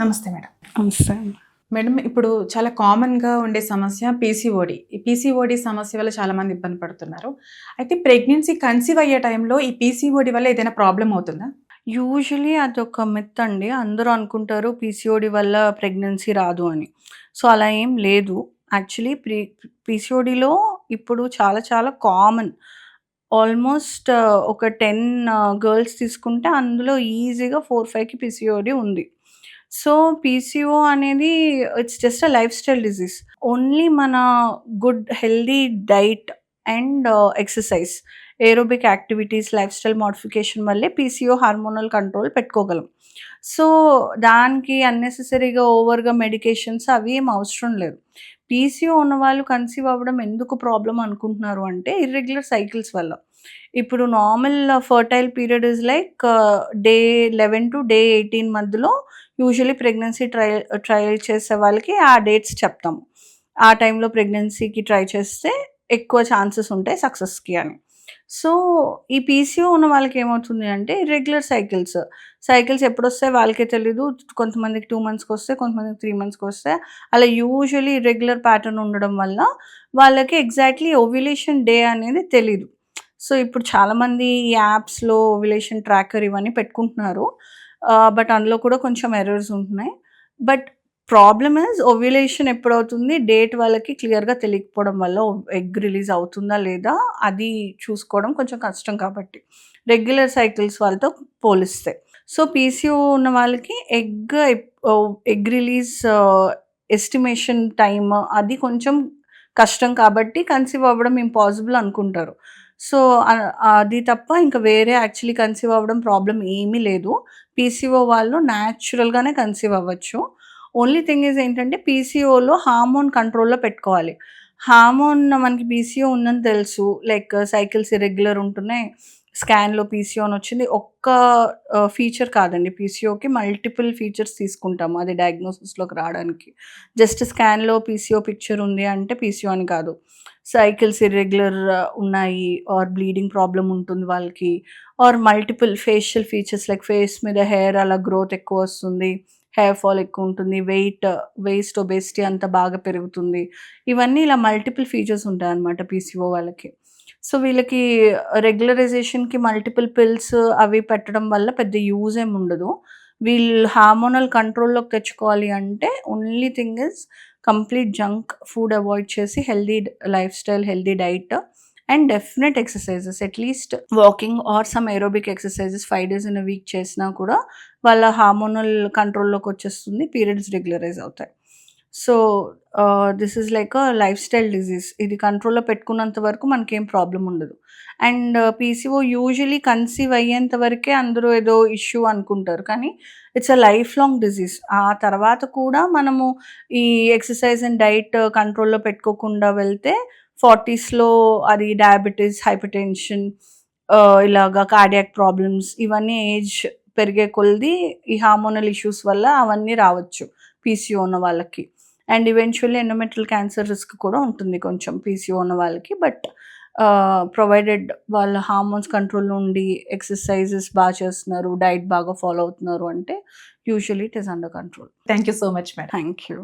నమస్తే మేడం. నమస్తే. మేడం ఇప్పుడు చాలా కామన్గా ఉండే సమస్య పీసీఓడి ఈ పీసీఓడి సమస్య వల్ల చాలా మంది ఇబ్బంది పడుతున్నారు. అయితే ప్రెగ్నెన్సీ కన్సీవ్ అయ్యే టైంలో ఈ పీసీఓడి వల్ల ఏదైనా ప్రాబ్లం అవుతుందా? యూజువలీ అదొక మిత్ అండి. అందరూ అనుకుంటారు పీసీఓడి వల్ల ప్రెగ్నెన్సీ రాదు అని. సో అలా ఏం లేదు. యాక్చువల్లీ ప్రీ పీసీఓడిలో ఇప్పుడు చాలా చాలా కామన్ ఆల్మోస్ట్ ఒక టెన్ గర్ల్స్ తీసుకుంటే అందులో ఈజీగా ఫోర్ ఫైవ్కి పీసీఓడి ఉంది. సో పీసీఓ అనేది it's just a lifestyle disease only మన good healthy diet and exercise aerobic activities lifestyle modification వల్లే పీసీఓ హార్మోనల్ కంట్రోల్ పెట్టుకోగలం. సో దానికి అన్నెసెసరీగా ఓవర్గా మెడికేషన్స్ అవి ఏం అవసరం లేదు. పీసీఓ ఉన్న వాళ్ళు కన్సీవ్ అవ్వడం ఎందుకు ప్రాబ్లం అనుకుంటున్నారు అంటే ఇర్రెగ్యులర్ సైకిల్స్ వల్ల. ఇప్పుడు normal fertile period is like day eleven to day eighteen మధ్యలో యూజువలీ ప్రెగ్నెన్సీ ట్రై ట్రయల్ చేసే వాళ్ళకి ఆ డేట్స్ చెప్తాము ఆ టైంలో ప్రెగ్నెన్సీకి ట్రై చేస్తే ఎక్కువ ఛాన్సెస్ ఉంటాయి సక్సెస్కి అని. సో ఈ పీసీఓ ఉన్న వాళ్ళకి ఏమవుతుంది అంటే రెగ్యులర్ సైకిల్స్ సైకిల్స్ ఎప్పుడు వస్తాయి వాళ్ళకే తెలీదు. కొంతమందికి టూ మంత్స్కి వస్తే కొంతమందికి త్రీ మంత్స్కి వస్తే అలా యూజువలీ రెగ్యులర్ ప్యాటర్న్ ఉండడం వల్ల వాళ్ళకి ఎగ్జాక్ట్లీ ఓవ్యులేషన్ డే అనేది తెలీదు. సో ఇప్పుడు చాలామంది ఈ యాప్స్లో ఓవిలేషన్ ట్రాకర్ ఇవన్నీ పెట్టుకుంటున్నారు. బట్ అందులో కూడా కొంచెం ఎర్రర్స్ ఉంటున్నాయి. బట్ ప్రాబ్లమ్ ఇస్ ఓవ్యులేషన్ ఎప్పుడవుతుంది? డేట్ వాళ్ళకి క్లియర్గా తెలియకపోవడం వల్ల ఎగ్ రిలీజ్ అవుతుందా లేదా? అది చూసుకోవడం కొంచెం కష్టం కాబట్టి. రెగ్యులర్ సైకిల్స్ వాళ్ళతో పోలిస్తే. సో పీసీఓ ఉన్న వాళ్ళకి egg egg release estimation time అది కొంచెం కష్టం కాబట్టి కన్సీవ్ అవ్వడం ఇంపాసిబుల్ అనుకుంటారు. సో అది తప్ప ఇంకా వేరే యాక్చువల్లీ కన్సీవ్ అవ్వడం ప్రాబ్లం ఏమీ లేదు. పీసీఓ వాళ్ళు న్యాచురల్గానే కన్సీవ్ అవ్వచ్చు. ఓన్లీ థింగ్ ఈజ్ ఏంటంటే పీసీఓలో హార్మోన్ కంట్రోల్లో పెట్టుకోవాలి. హార్మోన్ మనకి పీసీఓ ఉందని తెలుసు. లైక్ సైకిల్స్ ఇరెగ్యులర్ ఉంటున్నాయి. స్కాన్లో పీసీఓ అని వచ్చింది. ఒక్క ఫీచర్ కాదండి. పీసీఓకి మల్టిపుల్ ఫీచర్స్ తీసుకుంటాము అది డయాగ్నోసిస్లోకి రావడానికి. జస్ట్ స్కాన్లో పీసీఓ పిక్చర్ ఉంది అంటే పీసీఓ అని కాదు. సైకిల్స్ ఇర్రెగ్యులర్ ఉన్నాయి. ఆర్ బ్లీడింగ్ ప్రాబ్లం ఉంటుంది వాళ్ళకి. Or multiple facial features like face మీద హెయిర్ అలా గ్రోత్ ఎక్కువ వస్తుంది. హెయిర్ ఫాల్ ఎక్కువ ఉంటుంది. వెయిట్ వేస్ట్ ఒబేసిటీ అంతా బాగా పెరుగుతుంది. ఇవన్నీ ఇలా మల్టిపుల్ ఫీచర్స్ ఉంటాయి అన్నమాట పీసీఓ వాళ్ళకి. సో వీళ్ళకి రెగ్యులరైజేషన్కి మల్టిపుల్ పిల్స్ అవి పెట్టడం వల్ల పెద్ద యూజ్ ఏమి ఉండదు. వీళ్ళు హార్మోనల్ కంట్రోల్లోకి తెచ్చుకోవాలి అంటే only thing is complete junk food avoid చేసి healthy lifestyle healthy diet and definite exercises at least walking or some aerobic exercises five days in week చేసినా కూడా వాళ్ళ హార్మోనల్ కంట్రోల్లోకి వచ్చేస్తుంది పీరియడ్స్ రెగ్యులరైజ్ అవుతాయి. So this is like a lifestyle disease ఇది కంట్రోల్లో పెట్టుకున్నంత వరకు మనకేం ప్రాబ్లం ఉండదు. అండ్ పీసీఓ యూజువలీ కన్సీవ్ అయ్యేంత వరకే అందరూ ఏదో ఇష్యూ అనుకుంటారు. కానీ it's a lifelong disease ఆ తర్వాత కూడా మనము ఈ ఎక్సర్సైజ్ అండ్ డైట్ కంట్రోల్లో పెట్టుకోకుండా వెళ్తే ఫార్టీస్లో అది డయాబెటీస్ హైపర్ టెన్షన్ ఇలాగా కార్డియాక్ ప్రాబ్లమ్స్ ఇవన్నీ ఏజ్ పెరిగే కొలది ఈ హార్మోనల్ ఇష్యూస్ వల్ల అవన్నీ రావచ్చు పీసీఓ ఉన్న వాళ్ళకి. And eventually endometrial cancer risk కూడా ఉంటుంది కొంచెం పీసీఓ ఉన్న వాళ్ళకి. బట్ ప్రొవైడెడ్ వాళ్ళ హార్మోన్స్ కంట్రోల్ ఉండి ఎక్సర్సైజెస్ బాగా చేస్తున్నారు డైట్ బాగా ఫాలో అవుతున్నారు అంటే usually it is under control thank you so much madam thank you